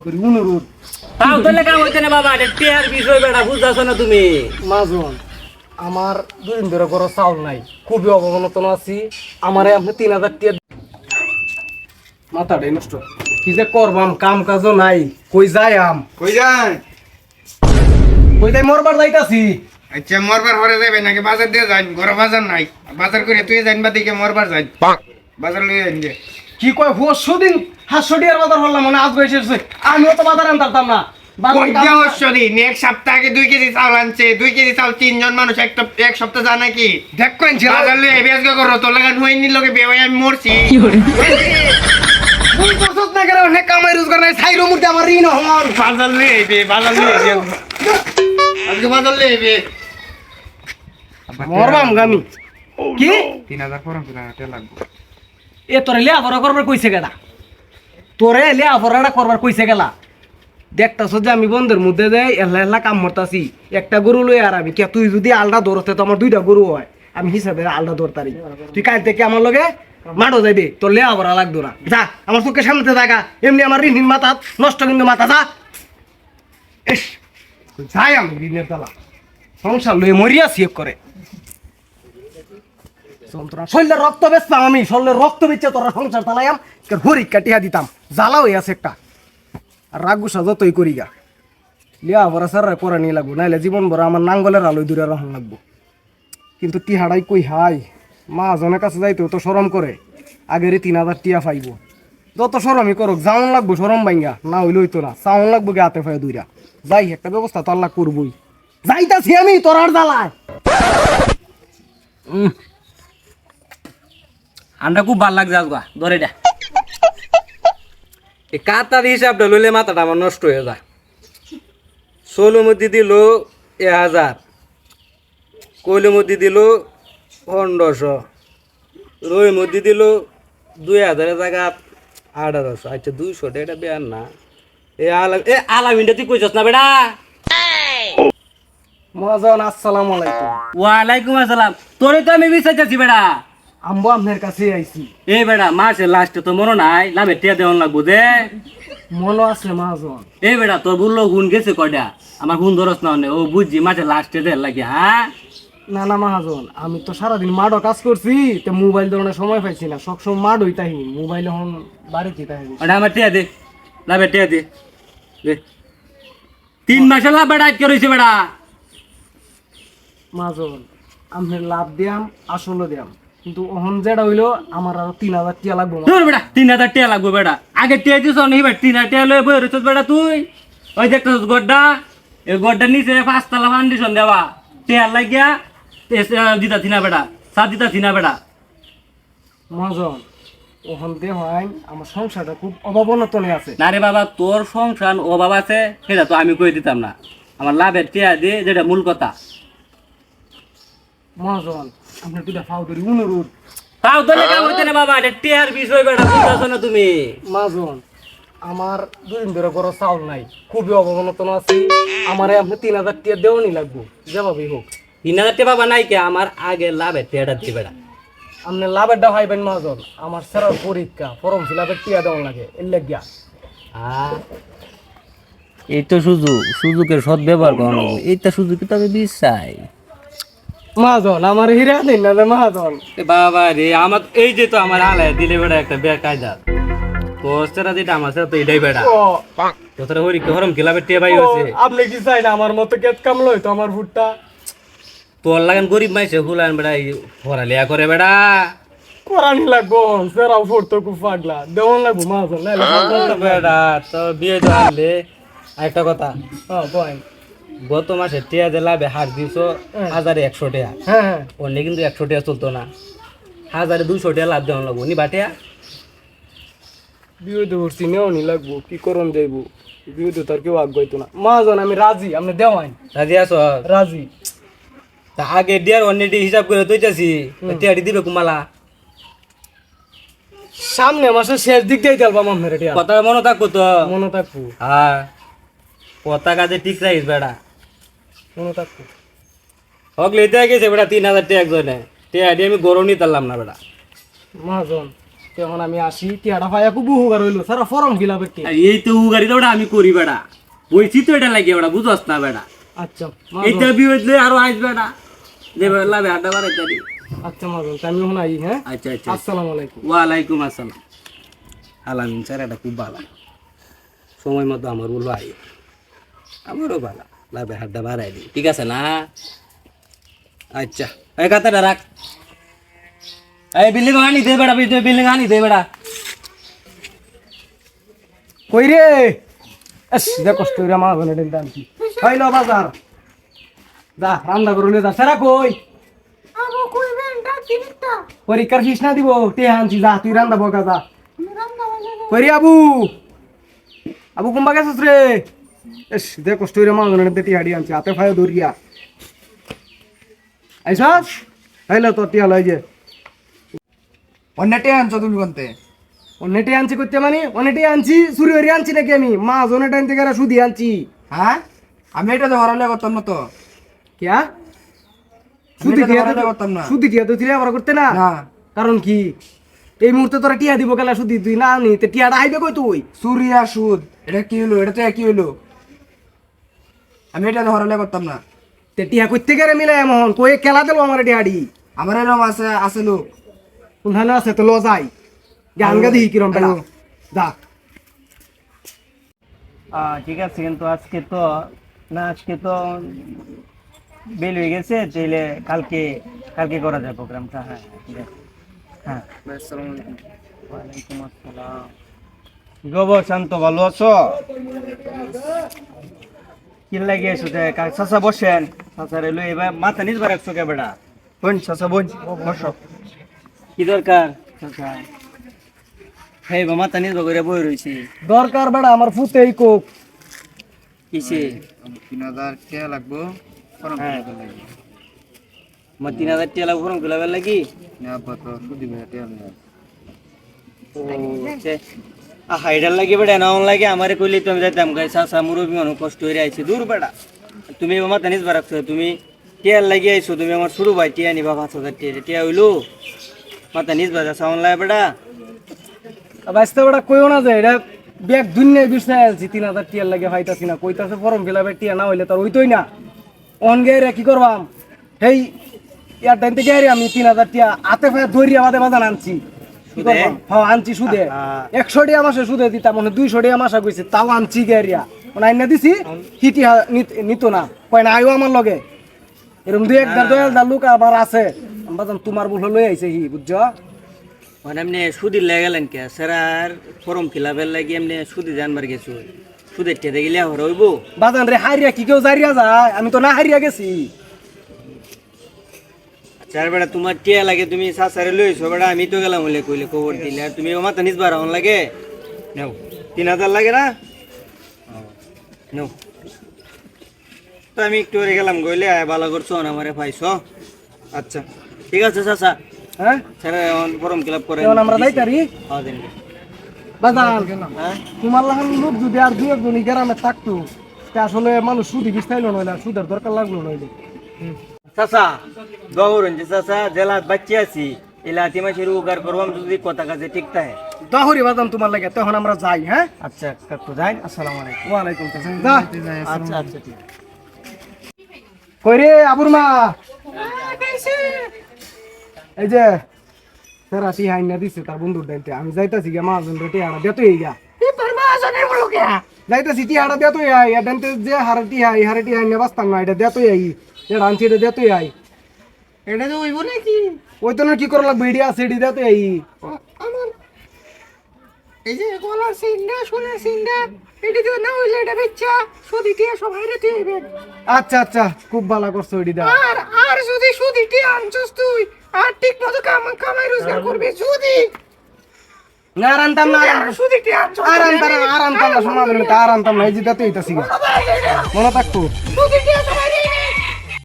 করি অনুরোধ তাও তোলে কাম হইতে না বাবা এটা টিয়ার বিষয় বেটা বুঝতেছো না তুমি? মাজন আমার দুদিন ধরে ঘর চাউল নাই খুবই অবমানতন আছি। আমারে আপনি তিন হাজার টিয়া মাথাটাই নষ্ট। কি যে করবাম কাম কাজও নাই। কই যাই আম? কই যান কই যাই মরবার যাইতাছি। আচ্ছা মরবার হরে যাবে নাকি বাজার দিয়ে যান ঘরে বাজার নাই। বাজার করে তুই যান বা দিকে মরবার যান বাজার লই যান যে কি কয় পরশু দিন হাতশো টিয়ার বাজার হলাম মানে আজ এসেছে আমিও তো বাজার আনতাম না। সপ্তাহ দুই কেজি চাউল আনছে। দুই কেজি চাউল তিনজন মানুষ একটা এক সপ্তাহ যা নাকি? দেখ করো লাগান বেওয়াই আমি মরছি। না অনেক কামাই রোজগার নাই সাইরো মুর্তি আমার ঋণ হন বাজার লই আইবে বাজার লই আইবে। আজকে বাজার লই আইবে। মরবাম গামি কি তিন হাজার ফরম লাগবে এ তোরে লে আবরা করবার কইছে গেলা তোরে লে আবরাটা করবার কইছে গেলা। দেখতাছ যে আমি বন্ধের মধ্যে যে এল্লা এল্লা কাম মরতাছি একটা গরু লই আর আমি কে, তুই যদি আলদা ধরতে তো আমার দুইটা গরু হয়। আমি হিসাবে আলদা ধরতারি তুই কাল থেকে আমার লগে মাঠও যাইবে, তোর লে আবরা লাগতো না। যা, আমার চোখের সামনে থাকা। এমনি আমার ঋণ মাথা, নষ্ট কিন্তু মাথা, যা। এস যাই আমি ঋণের তালা সংসার লয়ে মরিয়া সিয়েপ করে। যন্ত্রণা। রক্ত বেচতাম আমি শরীরের রক্ত বেচে তোরা সংসার চালাইয়াম হরি কাটিয়া দিতাম। জ্বালা হয়ে আছে একটা। আর রাগ গুসা যতই করি গা। লিয়া ভরা সার করা নিয়ে লাগবো, নাইলে জীবন ভরা আমার নাঙ্গলের আলোয় দূরে রাখুন লাগবো। কিন্তু টিহাড়াই কই হাই, মা জনের কাছে যাইতেও তো সরম করে। আগের তিন হাজার টিয়া পাইব। যত সরমই করুক, যাওন লাগবো সরম বাইঙ্গা না হইলে হইতো না চাউন লাগবো গে হাতে ফায় দুইরা। যাই, একটা ব্যবস্থা তো আল্লাহ করবই। যাইতাছি আমি তোরার জ্বালায়। আন্ডা খুব ভালো লাগছে আজগা ধরে দে এই কাতার হিসাবটা লইলে মাথাটা আমার নষ্ট হয়ে যায়। ষোলো মধ্যে দিল এ হাজার কইলের মধ্যে দিল পনেরোশো রই মধ্যে দিল দুই হাজারের জায়গা আঠারোশো। আচ্ছা দুইশো এটা বেয়ার না। এ আলাম এ আলামিনটা তুই কইছস না বেটা? মহাজন আসসালামু আলাইকুম। ওয়ালাইকুম আসসালাম। তোরে তো আমি বিচাইতেছি বেটা। আম্বু আপনার কাছে আইছি। এই বেটা মাসের লাস্টে তো মনে নাই লাভে টিয়া দেওয়ান লাগবো দে। মনো আছে মহাজন এই বেটা তোর বলল গুণ গেছে কয়টা আমার গুণ ধরস না ও বুঝছি মাসের লাস্টে দে লাগে হ্যাঁ? না না মহাজন আমি তো সারাদিন মাঠও কাজ করছি তো মোবাইল ধরনের সময় পাইছি না সবসময় মাড মাঠ হইতাহি মোবাইল এখন বাড়িতে তাহি ওটা আমার টিয়া দে লাভে টিয়া দে দে। তিন মাসে লাভ বেটা আজকে রয়েছে বেটা মহাজন আপনার লাভ দিয়াম আসলে দিয়াম। কিন্তু অহন যেটা হইল আমার আরও তিন হাজার টিয়া লাগবো। তোর বেটা তিন হাজার টিয়া লাগবো বেটা। আগে টিয়া দিস নেই বেটা তিন হাজার টিয়া লয়ে বই রয়েছিস বেটা তুই। ওই দেখতে গড্ডা এই গড্ডা নিচে পাঁচতলা ফাউন্ডেশন দেওয়া। টিয়া লাগিয়া দিতা থিনা বেটা সাত দিতা থিনা বেটা। মহাজন ওখান দিয়ে হয় আমার সংসারটা খুব অভাবনতনে আছে। না রে বাবা তোর সংসার অভাব আছে সেটা তো আমি কই দিতাম না। আমার লাভের টিয়া দিয়ে যেটা মূল কথা। মহাজন আপনার দুটা ফাউ ধরি অনুরোধ। তাও তো লেখা হইতে না বাবা এটা টিয়ার বিষয় বেটা বুঝতেছো না তুমি? মাজন আমার দুদিন ধরে ঘর চাউল নাই খুবই অবমানতন আছি। আমারে আপনি তিন হাজার টিয়া দেওয়ানি লাগবো যেভাবেই হোক। তিন হাজার টিয়া বাবা নাই কে আমার আগে লাভের টিয়াটা দিয়ে বেটা আপনি লাভের ডা ভাইবেন মহাজন আমার সেরার পরীক্ষা ফর্ম ফিল আপের টিয়া দেওয়া লাগে এর লাগিয়া। এই তো সুযোগ সুযোগের সদ ব্যবহার করানো এইটা সুযোগ তো আমি বিশ্বাই মহাজন আমার হিরা দিন না মহাজন? বাবা রে আমার এই যে তো আমার আলায় দিলে বেটা একটা বেয়া কায়দা কোস্টারা যেটা আমার সাথে তো এটাই ও তোরা হরি হরম কিলাবের টিয়া ভাই হয়েছে? আপনি কি চাই না আমার মতো কেত কামলো তো আমার ভুট্টা? তোর লাগান গরিব মাইছে হুলান এই পড়ালেয়া করে করানি লাগবো সেরাও ফোরতো খুব পাগলা। দেওয়ান লাগবো মহাজন তোর তো বিয়ে তো আনলে একটা কথা হ্যাঁ পয়েন্ট গত মাসে টিয়া যে লাভে হার দিছো হাজারে একশো টাকা হ্যাঁ হ্যাঁ। অন্য কিন্তু একশো টাকা চলতো না। হাজারে দুশো টাকা লাভ দেওয়া লাগবো নি বাটিয়া বিয়ে ধরছি নেওয়ানি লাগবো কি করন যাইবো? তো তার কেউ আগাইতো না। মহাজন আমি রাজি আপনি দেওয়াইন রাজি আছো? রাজি। তা আগে ডিয়ার অন্য ডি হিসাব করে তুইতাছি টিয়াটি দিবে কুমালা। সামনে মাসে শেষ দিক দিয়ে আপনার এটা কথা মনে থাকব তো? মনে থাকব। হ্যাঁ। পতাকা যে ঠিক রাখিস বেটা মনে থাকব হক লেতে গেছে বেটা তিন হাজার টাকা একজনে। টিয়া দিয়ে আমি গরম নিতে পারলাম না বেটা। মহাজন এখন আমি আসি টিয়াটা ভাইয়া খুব উপকার হইল। সারা ফর্ম আপ আর এই তো উগারি তো আমি করি বেড়া বলছি তো এটা লাগে বেড়া বুঝস না বেড়া আচ্ছা এইটা বিয়ে আরও আসবে বেড়া দেবে লাভে আড্ডা বাড়াই তারি। আচ্ছা মাদল আমি এখন আই হ্যাঁ? আচ্ছা আচ্ছা। আসসালামু আলাইকুম। ওয়ালাইকুম আসসালাম। আলামিন স্যার এটা খুব ভালো সময় মতো আমার বলব আই আমারও ভালো লাভে হাড্ডা বাড়াই দিই। ঠিক আছে না? আচ্ছা এই কথাটা রাখ। এই বিল্ডিং আনি দে বেড়া বিল্ডিং আনি দে বেড়া। কই রে? এস যে কষ্ট করে মা বলে দিন দাম কি হইল বাজার। যা রান্না করলে যা। সেরা কই? পরীক্ষার ফিস না দিব তে আনছি যা তুই রান্না বকা যা। কই রে আবু? আবু কুম্বা গেছিস রে? এস যে কষ্ট করে মা দিতে হাড়ি আনছি হাতে ফায় ধরিয়া। আইসাস? হইল তো টিয়া লই যে। অন্যটে আনছো তুমি কোনতে? অনেটে আনছি করতে মানে? অনেটে আনছি চুরি হরি আনছি নাকি আমি? মা জনে টাইম থেকে সুদি আনছি। হ্যাঁ? আমি এটা তো হরালে করতাম না তো। কিয়া? সুদি টিয়া তো- করতাম না। সুদি টিয়া তো টিয়া আবার করতে না? কারণ কি? এই মুহূর্তে তোরা টিয়া দিব গেলা সুদি তুই না নি টিয়াটা আইবে কই তুই? সুরিয়া সুদ এটা কি হলো এটা তো একই হলো আমি এটা তো হরালে করতাম না। তে টিয়া কইতে গেলে মিলে এমন কই খেলা দিল আমার টিয়াডি আমার এরকম আছে আছে লোক। কোনখানে আছে তো ল যাই গান গা দিই কিরম বেলা। যা। ঠিক আছে কিন্তু আজকে তো না আজকে তো বেল হয়ে গেছে তাইলে কালকে কালকে করা যায় প্রোগ্রামটা হ্যাঁ হ্যাঁ ওয়ালাইকুম আসসালাম। গব শান্ত? ভালো আছো? কি লাগে যে চাচা বসেন। চাচা রেলো এবার মাথা নিজ বার একশো কে বেড়া। বোন চাচা বোন বসো। কি দরকার? চাচা। হেই বা মাথা নিজ করে বই রয়েছি দরকার বেড়া আমার ফুতে এই কোক। কিসে? তিন হাজার টাকা লাগবো হ্যাঁ। আমার তিন হাজার টাকা লাগবে ফর্ম ফিলাপের লাগি? আহা এটার লাগে বেড়া নাও লাগে আমারে কইলে তো আমি যাইতাম গাই চাচা মুরব্বী মানুষ কষ্ট হয়ে আইছে, দূর বেড়া। তুমি আমার তেনিস বারাকছো তুমি টিয়ার লাগি আইছো, তুমি আমার শুরু ভাই, টিয়া নিবা পাঁচ হাজার টিয়া টিয়া হইল। মাথা নিজ বাজা সাউন্ড লাগে বেড়া। বাইস্তা বেড়া, কইও না যে, এটা ব্যাগ দুনিয়ায় বিছনায় আনছি, তিন হাজার টিয়ার লাগে ভাইতাছি না। কইতাছে ফর্ম ফিল আপের টিয়া না হইলে তার ওইতই না। অন গেরে কি করবাম? হেই ইয়ার টাইম থেকে আমি তিন হাজার টিয়া, হাতে ফায় দরিয়া বাদে বাদান আনছি? হ্যাঁ আনছি সুদে। একশো মাসে সুদে দিতাম মানে দুইশো টিয়া মাসা কইছে তাও আনছি গেরিয়া মানে আইনা দিছি হিটি নিত না। কয় না আইও আমার লগে। এরকম দুই লোক আবার আছে। বাদাম তোমার ভুল লই আইছে হি বুঝছ? মানে এমনি সুদির লেগে গেলেন কে? স্যার ফর্ম ফিলাপের লাগি এমনি সুদি জানবার গেছো। সুদের টেতে গেলে হইব? বাজান রে হারিয়া কি কেউ জারিয়া যায়? আমি তো না হারিয়া গেছি। চার বেড়া তোমার টিয়া লাগে তুমি সাসারে লইছো বেড়া আমি তো গেলাম বলে কইলে খবর দিলে আর তুমি মাথা নিজ বার হন লাগে। নাও। তিন হাজার লাগে না? নাও। তো আমি একটু ওরে গেলাম গইলে ভালো করছ আমারে পাইছো। আচ্ছা। ঠিক আছে চাচা হ্যাঁ? স্যার ফর্ম ফিল আপ করে আমরা যাইতারি? হ্যাঁ দিন। বাজান হ্যাঁ? তোমার লাগান লোক যদি আর দুই একজন গ্রামে থাকতো আসলে মানুষ সুদি বিস্তাইলো নইলে সুদের দরকার লাগল নইলে চাচা দৌড়ন যে চাচা জেলা বাচ্চা আছি। এলা তিমাসের উগার করবাম যদি কথা কাজে ঠিক থাকে দাহরি বাজান তোমার লাগে তখন আমরা যাই হ্যাঁ আচ্ছা কাকু যাই আসসালামু আলাইকুম। ওয়ালাইকুম আসসালাম। যা। আচ্ছা আচ্ছা ঠিক। কই রে আবুর মা? এই যে সেরা টি হাইনা দিছে তার বন্ধুর দাইতে আমি যাইতাছি গা মাজন রেটে আড়া দেতো এই গা যাইতাছি টি আড়া দেতো আই এটা যে হারটি আই হারটি হাইনা বাস্তাম না এটা দেতো আই এটা আনছি এটা দেতো আই এটা তো হইব নাকি? ওই তো না কি করা লাগবে? এডি আছে এডি আই আমার এই যে গলার সিনটা সোনার সিনটা এটি তো না হইলে এটা বেচ্চা সুদি সবাই রে আচ্ছা আচ্ছা খুব ভালো করছ এডি দা। আর আর যদি সুদি টিয়া আনছস তুই আর ঠিক মতো কাম কামাই রোজগার করবি সুদি। না সুদি টিয়া আনছস আর আনতাম না আর আনতাম না সমাধান আর আনতাম না এই যে দেতো এইতাছি গা মনে থাকতো? সুদি টিয়া সবাই রে